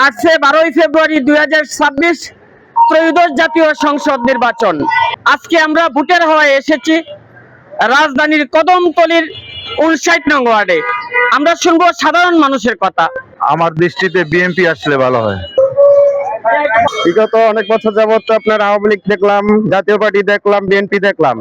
আসছে বারোই ফেব্রুয়ারি দুই হাজার ছাব্বিশ ত্রয়োদশ জাতীয় সংসদ নির্বাচন। আজকে আমরা ভোটের হওয়ায় এসেছি রাজধানীর কদমতলির উনষাট নং ওয়ার্ডে। আমরা শুনব সাধারণ মানুষের কথা। আমার দৃষ্টিতে বিএনপি আসলে ভালো হয়। বিগত অনেক বছর যাবত আপনার আওয়ামী লীগ দেখলাম, জাতীয় পার্টি দেখলাম, বিএনপি দেখলাম।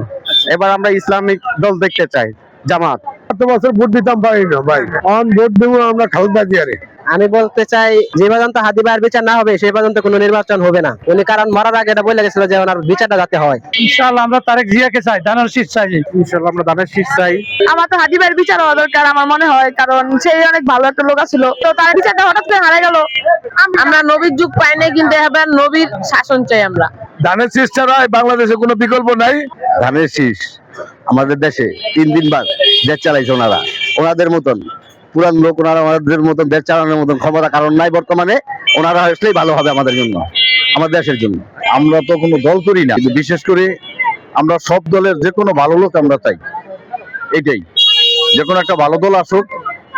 এবার আমরা ইসলামিক দল দেখতে চাই, জামাত। এত বছর ভোট দিতাম পারি না ভাই। অন ভোট দেবো আমরা খালেদা জিয়ারে। আমি বলতে চাই যে পর্যন্ত হাদি ভাইয়ের বিচার না হবে সেই পর্যন্ত কোনো নির্বাচন হবে না। উনি কারণ মরার আগে এটা বলে গেছিল যে ওনার বিচারটা যাতে হয়। ইনশাআল্লাহ আমরা তারেক জিয়াকে চাই দানার শীত চাই। ইনশাআল্লাহ আমরা দানের শীত চাই। আমার তো হাজিবের বিচার হওয়া দরকার আমার মনে হয় কারণ সেই অনেক ভালো একটা লোক ছিল তো তার বিচারটা হঠাৎ করে হারা গেল। আমরা নবীর যুগ পাই নাই কিন্তু এবার নবীর শাসন চাই আমরা। ধানের শীষ ছাড়া বাংলাদেশে কোনো বিকল্প নাই। ধানের শীষ আমাদের দেশে তিন দিনবার দেশ চালাইছে ওনারা। ওনাদের মতন পুরান লোক, ওনারা ওনাদের মতন দেশ চালানোর মতন ক্ষমতা কারণ নাই বর্তমানে, ওনারা আসলেই ভালো হবে আমাদের জন্য আমাদের দেশের জন্য। আমরা তো কোনো দল করি না বিশেষ করে আমরা সব দলের যে কোনো ভালো লোক আমরা চাই, এটাই। যে কোনো একটা ভালো দল আসুক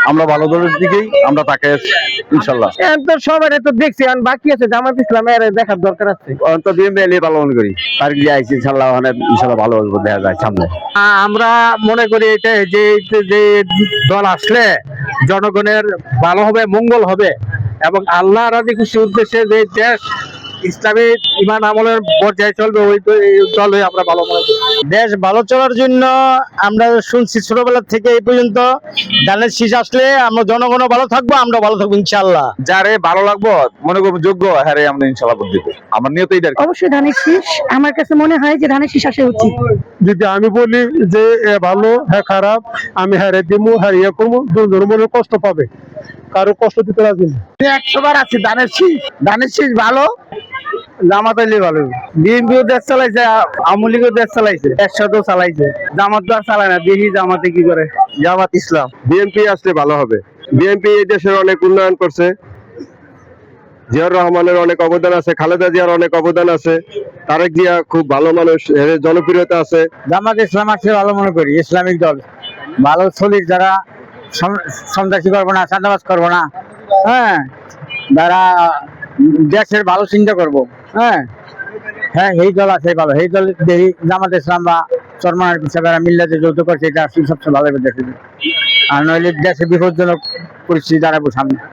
আমরা ভালো দলের দিকেই আমরা তাকে ইনশাল্লাহ। তো সবাই তো দেখছি আর বাকি আছে জামাত ইসলাম এর দেখার দরকার আছে। অন্ত এলে ভালো মনে করি। তার যে আইসি ইনশাল্লাহ ওখানে ইনশাল্লাহ ভালো দেখা যায় সামনে। আমরা মনে করি এটা যে যে দল আসলে জনগণের ভালো হবে মঙ্গল হবে এবং আল্লাহ রাজি খুশি উদ্দেশ্যে যে দেশ ইসলামী ইমান আমলের পর্যায়ে চলবে ওই তো- এই আমরা ভালো মনে করি। দেশ ভালো চলার জন্য আমরা শুনছি ছোটবেলা থেকে এই পর্যন্ত। ধানের শীষ আসলে আমরা জনগণও ভালো থাকব আমরা ভালো থাকব ইনশাল্লাহ যারে ভালো লাগবো মনে করব যোগ্য হ্যাঁ আমরা ইনশাল্লাহ ভোট দিব। আমার নিয়ত এইটা অবশ্যই ধানের শীষ আমার কাছে মনে হয় যে ধানের শীষ আসা উচিত। যদি আমি বলি যে এ ভালো হ্যাঁ খারাপ আমি হ্যাঁ রে দিমু হ্যাঁ ইয়ে করব দুজনের মনে কষ্ট পাবে। কারও কষ্ট দিতে রাজি না। একশো বার আছি ধানের শীষ ধানের শীষ ভালো জামাত আলী ভালো। বিএনপিও দেশ চালাইছে আওয়ামী লীগও দেশ চালাইছে একসাথেও চালাইছে। জামাত তো আর চালায় না দেখি জামাতে কি করে? জামাত ইসলাম। বিএনপি আসলে ভালো হবে। বিএনপি এই দেশের অনেক উন্নয়ন করছে। জিয়াউর রহমানের অনেক অবদান আছে খালেদা জিয়ার অনেক অবদান আছে। তারেক জিয়া খুব ভালো মানুষ এর জনপ্রিয়তা আছে। জামাত ইসলাম আসলে ভালো মনে করি ইসলামিক দল। ভালো শরীর যারা সন্ত্রাসী করব না চাঁদাবাজ করব না হ্যাঁ? যারা দেশের ভালো চিন্তা করব। হ্যাঁ। হ্যাঁ এই দল আছে ভালো। এই দল দেখি জামাত ইসলাম বা চরমানের হিসাবে মিল্লাতে যৌথ করছে, এটা সবচেয়ে ভালো দেশের আর নইলে দেশে বিপজ্জনক পরিস্থিতি দাঁড়াবো সামনে।